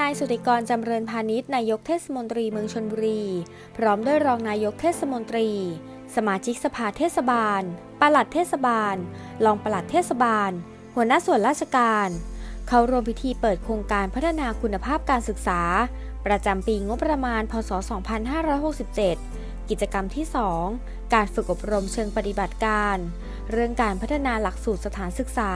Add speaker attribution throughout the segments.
Speaker 1: นายสุติกรจำเริญพาณิชย์นายกเทศมนตรีเมืองชนบุรี พร้อมด้วยรองนายกเทศมนตรี สมาชิกสภาเทศบาล ปลัดเทศบาล รองปลัดเทศบาล หัวหน้าส่วนราชการ เข้าร่วมพิธีเปิดโครงการพัฒนาคุณภาพการศึกษา ประจำปีงบประมาณ พศ 2567 กิจกรรมที่ 2 การฝึกอบรมเชิงปฏิบัติการ เรื่องการพัฒนาหลักสูตรสถานศึกษา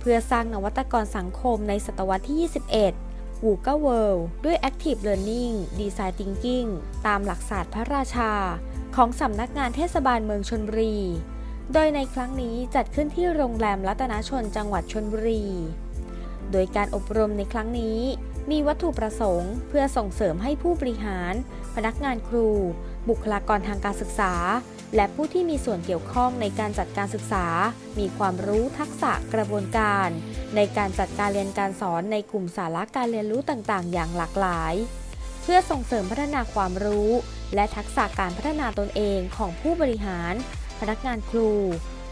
Speaker 1: เพื่อสร้างนวัตกรสังคมในศตวรรษที่ 21 วูก้าเวิลด์ด้วย Active Learning Design Thinking ตามหลักศาสตร์พระราชา ของสำนักงานเทศบาลเมืองชนบุรี โดยในครั้งนี้จัดขึ้นที่โรงแรมรัตนชนจังหวัดชนบุรี โดยการอบรมในครั้งนี้ มีวัตถุประสงค์ เพื่อส่งเสริมให้ผู้บริหาร พนักงานครู บุคลากรทางการศึกษา และผู้ที่มีส่วนเกี่ยวข้องในการจัดการศึกษา มีความรู้ทักษะกระบวนการ ในการจัดการเรียนการสอนในกลุ่มสาระการเรียนรู้ต่างๆ อย่างหลากหลาย เพื่อส่งเสริมพัฒนาความรู้ และทักษะการพัฒนาตนเองของผู้บริหาร พนักงานครู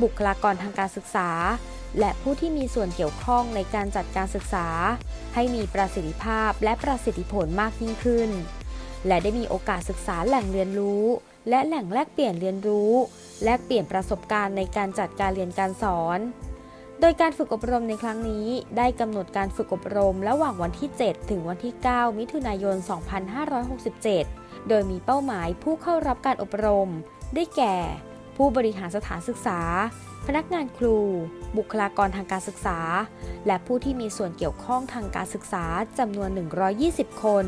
Speaker 1: บุคลากรทางการศึกษา และผู้ที่มีส่วนเกี่ยวข้องในการจัดการศึกษา ให้มีประสิทธิภาพและประสิทธิผลมากยิ่งขึ้น และได้มีโอกาสศึกษาแหล่งเรียนรู้ และแหล่งแลกเปลี่ยนเรียนรู้ แลกเปลี่ยนประสบการณ์ในการจัดการเรียนการสอน โดยการฝึกอบรมในครั้งนี้ ได้กำหนดการฝึกอบรมระหว่างวันที่ 7 ถึงวันที่ 9 มิถุนายน 2567 โดยมีเป้าหมายผู้เข้ารับการอบรม ได้แก่ ผู้บริหารสถานศึกษา พนักงานครู บุคลากรทางการศึกษา และผู้ที่มีส่วนเกี่ยวข้องทางการศึกษาจำนวน 120 คน